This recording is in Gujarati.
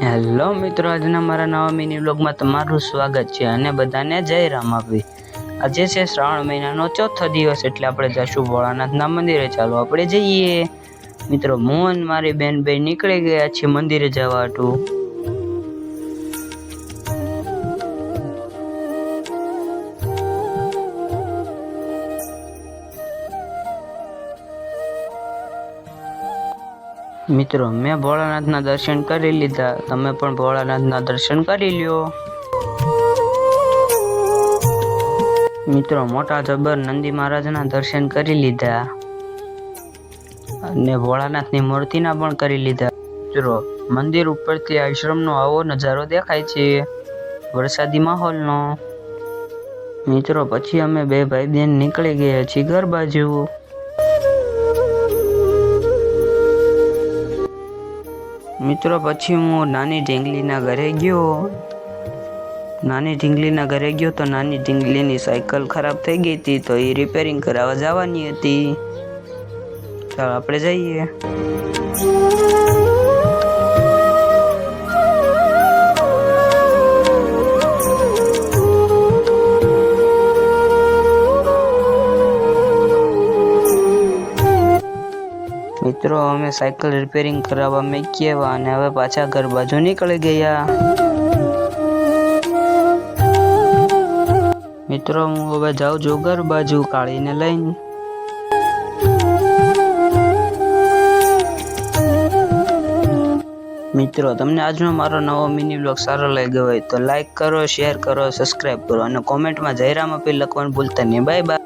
હેલો મિત્રો, આજના મારા નવા મિની બ્લોગમાં તમારું સ્વાગત છે અને બધાને જય રામ આપી આજે છે શ્રાવણ મહિનાનો ચોથો દિવસ એટલે આપણે જશું ભોળાનાથના મંદિરે. ચાલો આપણે જઈએ. મિત્રો મોહન મારી બેન બે નીકળી ગયા છે મંદિરે જવા હતું મિત્રો, મેં ભોળાનાથના દર્શન કરી લીધા. તમે પણ ભોળાનાથના દર્શન કરી લ્યો. મિત્રો, મોટા જબર નંદી મહારાજના દર્શન કરી લીધા. અને ભોળાનાથની મૂર્તિના પણ કરી લીધા. મિત્રો, મંદિર ઉપરથી આશ્રમનો આવો નજારો દેખાય છે. વરસાદી માહોલનો. મિત્રો, પછી અમે બે ભાઈ બેન નીકળી ગયા છીએ ઘર બાજુ. મિત્રો, પછી હું નાની ઢીંગલીના ઘરે ગયો. નાની ઢીંગલીના ઘરે ગયો તો નાની ઢીંગલીની સાયકલ ખરાબ થઈ ગઈ હતી તો એ રિપેરિંગ કરાવવા જવાની હતી. ચાલો, આપણે જઈએ. મિત્રો, અમે સાયકલ રિપેરિંગ કરાવવા મેં આવ્યા અને હવે પાછા ઘર બાજુ નીકળી ગયા. મિત્રો, હું હવે જાઉં છું ઘર બાજુ કાળીને લઈને. મિત્રો, તમને આજનો મારો નવો મિની બ્લોગ સારો લાગ્યો હોય તો લાઈક કરો શેર કરો સબસ્ક્રાઈબ કરો અને કોમેન્ટમાં જયરામ અપીલ લખવાનું ભૂલતા નહીં. Bye bye